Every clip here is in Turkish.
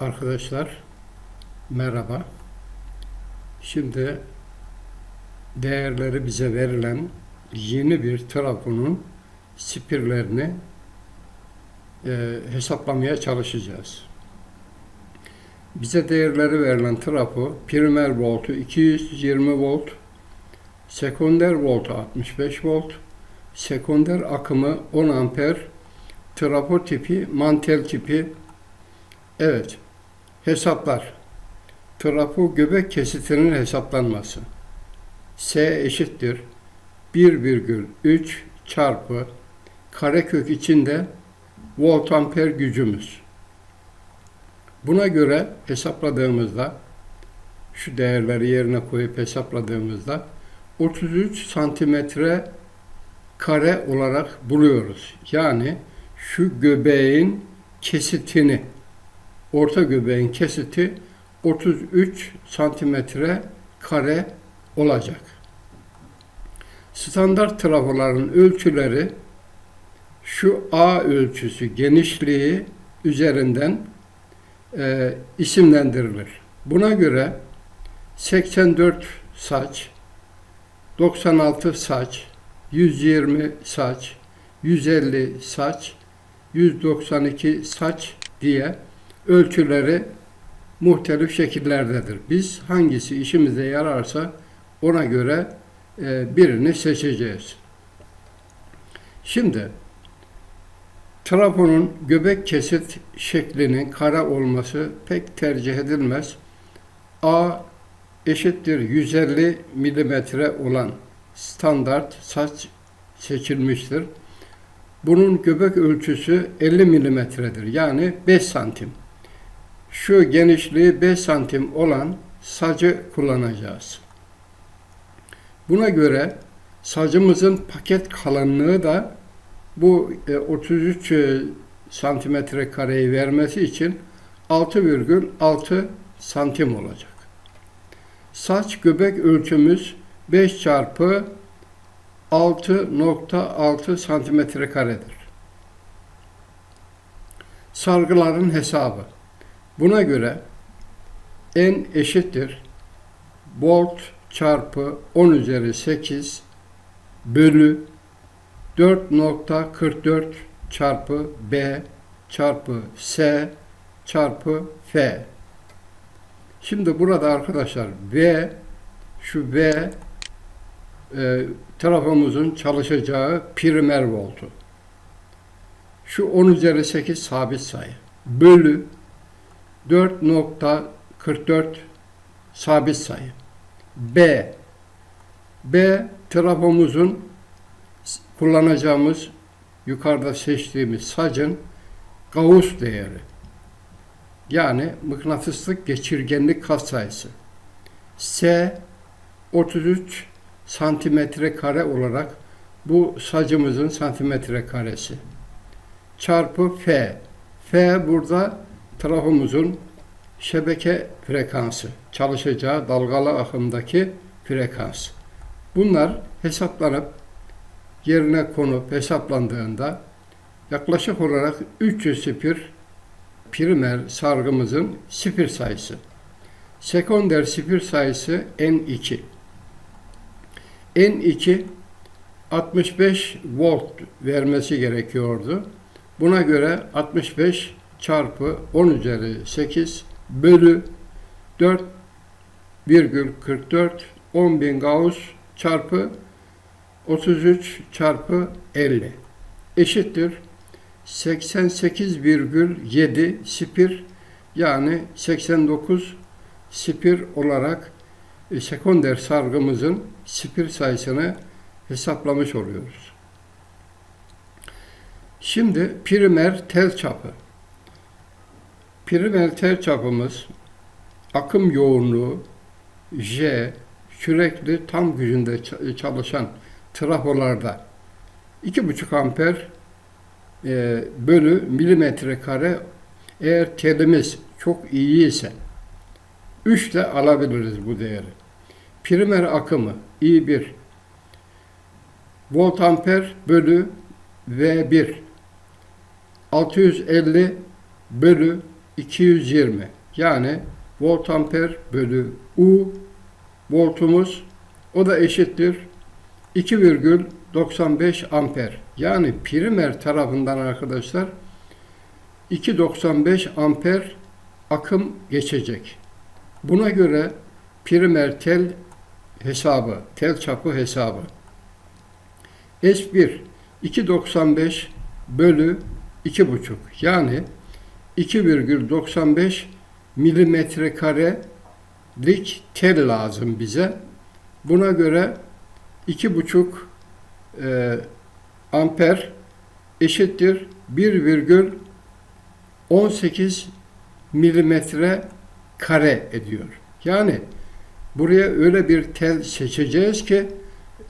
Arkadaşlar merhaba. Şimdi değerleri bize verilen yeni bir trafonun spirlerini e, hesaplamaya çalışacağız. Bize değerleri verilen trafo primer voltu 220 volt, sekonder voltu 65 volt, sekonder akımı 10 amper, trafo tipi, mantel tipi Evet. Hesaplar. Trafo göbek kesitinin hesaplanması. S eşittir 1,3 çarpı karekök içinde volt amper gücümüz. Buna göre hesapladığımızda şu değerleri yerine koyup hesapladığımızda 33 santimetre kare olarak buluyoruz. Yani şu göbeğin kesitini orta göbeğin kesiti 33 santimetre kare olacak. Standart trafoların ölçüleri şu A ölçüsü genişliği üzerinden e, isimlendirilir. Buna göre 84 saç, 96 saç, 120 saç, 150 saç, 192 saç diye ölçüleri muhtelif şekillerdedir. Biz hangisi işimize yararsa ona göre e, birini seçeceğiz. Şimdi trafonun göbek kesit şeklinin kara olması pek tercih edilmez. A eşittir 150 milimetre olan standart saç seçilmiştir. Bunun göbek ölçüsü 50 milimetredir. Yani 5 santim şu genişliği 5 santim olan sacı kullanacağız. Buna göre sacımızın paket kalınlığı da bu 33 e, santimetre kareyi vermesi için 6,6 santim olacak. Saç göbek ölçümüz 5 çarpı 6.6 santimetre karedir. Sargıların hesabı. Buna göre n eşittir volt çarpı 10 üzeri 8 bölü 4.44 çarpı B çarpı S çarpı F. Şimdi burada arkadaşlar V şu V e, trafomuzun çalışacağı primer voltu. Şu 10 üzeri 8 sabit sayı. Bölü 4.44 sabit sayı. B. B trafomuzun kullanacağımız yukarıda seçtiğimiz sacın Gauss değeri. Yani mıknatıslık geçirgenlik katsayısı. S 33 santimetre kare olarak bu sacımızın santimetre karesi. Çarpı F. F burada trafomuzun şebeke frekansı, çalışacağı dalgalı akımdaki frekans. Bunlar hesaplanıp yerine konup hesaplandığında yaklaşık olarak 300 spir primer sargımızın spir sayısı. Sekonder spir sayısı N2. N2 65 volt vermesi gerekiyordu. Buna göre 65 çarpı 10 üzeri 8 bölü 4,44 10.000 Gauss çarpı 33 çarpı 50 eşittir 88,7 spir yani 89 spir olarak e, sekonder sargımızın spir sayısını hesaplamış oluyoruz. Şimdi primer tel çapı. Primer tel çapımız akım yoğunluğu J sürekli tam gücünde çalışan trafolarda 2,5 amper e, bölü milimetre kare eğer telimiz çok iyi ise 3 de alabiliriz bu değeri. Primer akımı I1 volt amper bölü V1 650 bölü 220 yani volt amper bölü U voltumuz o da eşittir 2,95 amper. Yani primer tarafından arkadaşlar 2,95 amper akım geçecek. Buna göre primer tel hesabı, tel çapı hesabı. S1 2,95 bölü 2,5 yani 2,95 milimetre karelik tel lazım bize. Buna göre 2,5 e, amper eşittir 1,18 milimetre kare ediyor. Yani buraya öyle bir tel seçeceğiz ki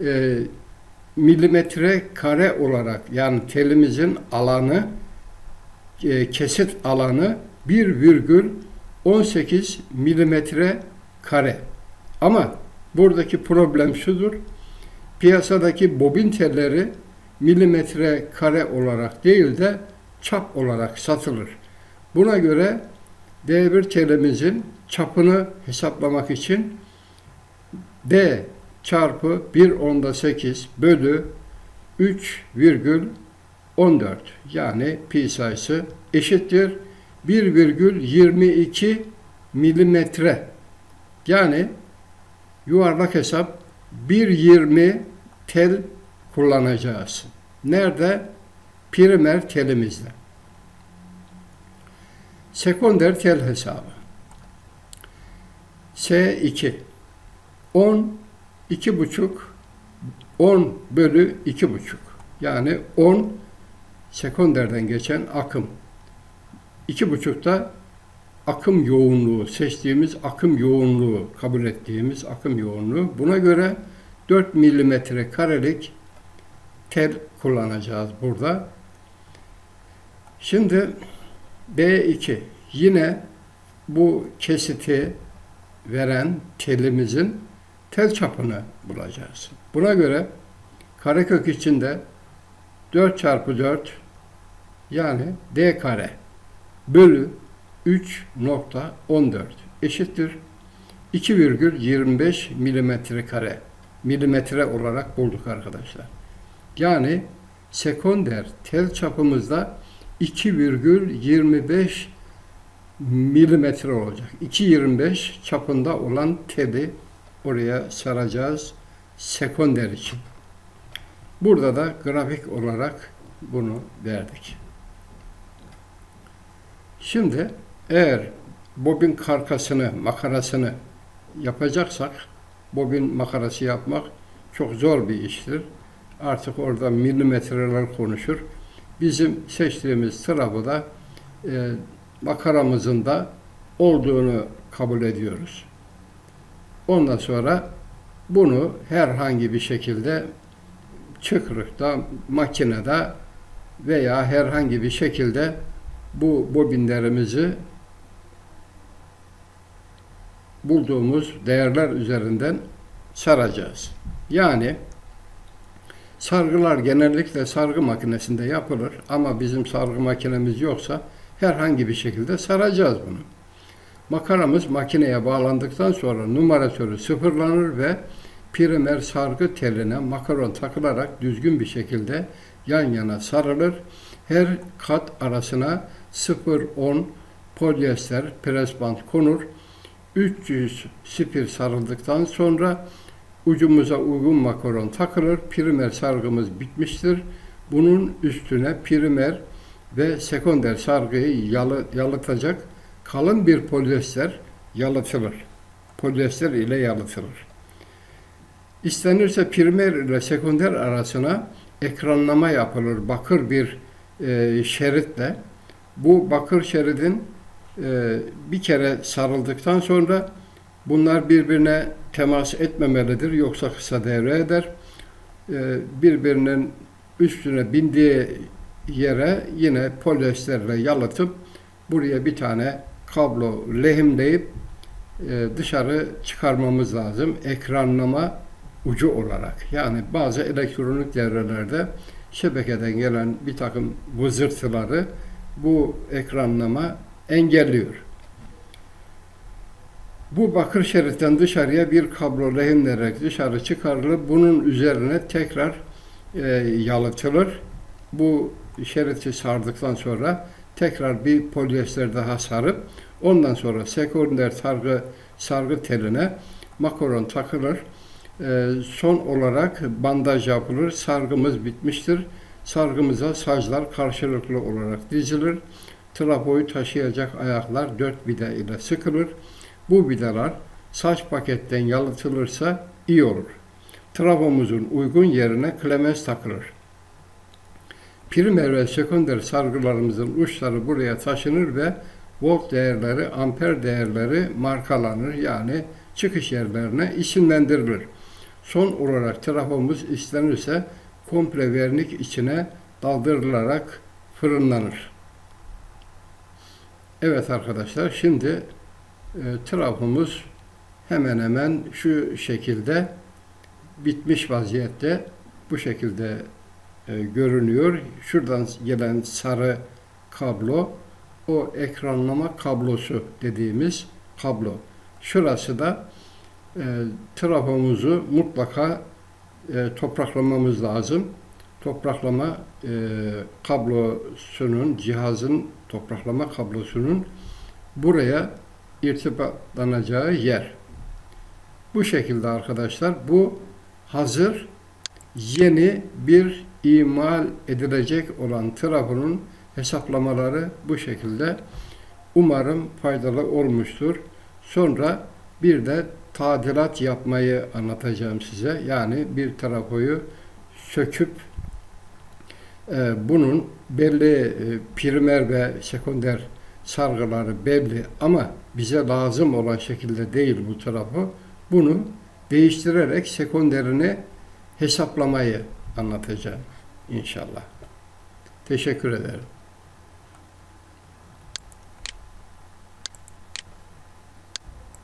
e, milimetre kare olarak yani telimizin alanı e, kesit alanı 1,18 milimetre kare. Ama buradaki problem şudur. Piyasadaki bobin telleri milimetre kare olarak değil de çap olarak satılır. Buna göre D1 telimizin çapını hesaplamak için D çarpı 1 onda 8 bölü 3,14 yani pi sayısı eşittir 1,22 milimetre. Yani yuvarlak hesap 1,20 tel kullanacağız. Nerede? Primer telimizde. Sekonder tel hesabı. S2 10 iki buçuk 10 bölü iki buçuk yani 10 sekonderden geçen akım. İki buçukta akım yoğunluğu, seçtiğimiz akım yoğunluğu, kabul ettiğimiz akım yoğunluğu. Buna göre 4 milimetre karelik tel kullanacağız burada. Şimdi B2 yine bu kesiti veren telimizin tel çapını bulacağız. Buna göre karekök içinde 4 çarpı 4 yani d kare bölü 3.14 eşittir 2,25 milimetre kare milimetre olarak bulduk arkadaşlar. Yani sekonder tel çapımızda 2,25 milimetre olacak. 2,25 çapında olan teli oraya saracağız sekonder için. Burada da grafik olarak bunu verdik. Şimdi eğer bobin karkasını, makarasını yapacaksak bobin makarası yapmak çok zor bir iştir. Artık orada milimetreler konuşur. Bizim seçtiğimiz tarafı da e, makaramızın da olduğunu kabul ediyoruz. Ondan sonra bunu herhangi bir şekilde çıkrıkta, makinede veya herhangi bir şekilde bu bobinlerimizi bulduğumuz değerler üzerinden saracağız. Yani sargılar genellikle sargı makinesinde yapılır ama bizim sargı makinemiz yoksa herhangi bir şekilde saracağız bunu. Makaramız makineye bağlandıktan sonra numaratörü sıfırlanır ve primer sargı teline makaron takılarak düzgün bir şekilde yan yana sarılır. Her kat arasına 0-10 polyester presband konur. 300 spir sarıldıktan sonra ucumuza uygun makaron takılır. Primer sargımız bitmiştir. Bunun üstüne primer ve sekonder sargıyı yalı, yalıtacak kalın bir polyester yalıtılır. Polyester ile yalıtılır. İstenirse primer ile sekonder arasına ekranlama yapılır. Bakır bir e, şeritle. Bu bakır şeridin e, bir kere sarıldıktan sonra bunlar birbirine temas etmemelidir. Yoksa kısa devre eder. E, birbirinin üstüne bindiği yere yine polyesterle yalıtıp buraya bir tane kablo lehimleyip e, dışarı çıkarmamız lazım. Ekranlama ucu olarak. Yani bazı elektronik devrelerde şebekeden gelen bir takım vızırtıları bu ekranlama engelliyor. Bu bakır şeritten dışarıya bir kablo lehimlenerek dışarı çıkarılıp bunun üzerine tekrar e, yalıtılır. Bu şeriti sardıktan sonra tekrar bir polyester daha sarıp ondan sonra sekonder sargı sargı teline makaron takılır. E, son olarak bandaj yapılır. Sargımız bitmiştir. Sargımıza saclar karşılıklı olarak dizilir. Trafoyu taşıyacak ayaklar dört vida ile sıkılır. Bu vidalar saç paketten yalıtılırsa iyi olur. Trafomuzun uygun yerine klemens takılır. Primer ve sekonder sargılarımızın uçları buraya taşınır ve volt değerleri, amper değerleri markalanır. Yani çıkış yerlerine isimlendirilir. Son olarak trafomuz istenirse komple vernik içine daldırılarak fırınlanır. Evet arkadaşlar şimdi e, trafomuz hemen hemen şu şekilde bitmiş vaziyette bu şekilde e, görünüyor. Şuradan gelen sarı kablo o ekranlama kablosu dediğimiz kablo. Şurası da e, trafomuzu mutlaka e, topraklamamız lazım. Topraklama e, kablosunun, cihazın topraklama kablosunun buraya irtibatlanacağı yer. Bu şekilde arkadaşlar bu hazır yeni bir imal edilecek olan trafonun hesaplamaları bu şekilde. Umarım faydalı olmuştur. Sonra bir de tadilat yapmayı anlatacağım size. Yani bir trafoyu söküp e, bunun belli e, primer ve sekonder sargıları belli ama bize lazım olan şekilde değil bu trafo. Bunu değiştirerek sekonderini hesaplamayı anlatacağım inşallah. Teşekkür ederim.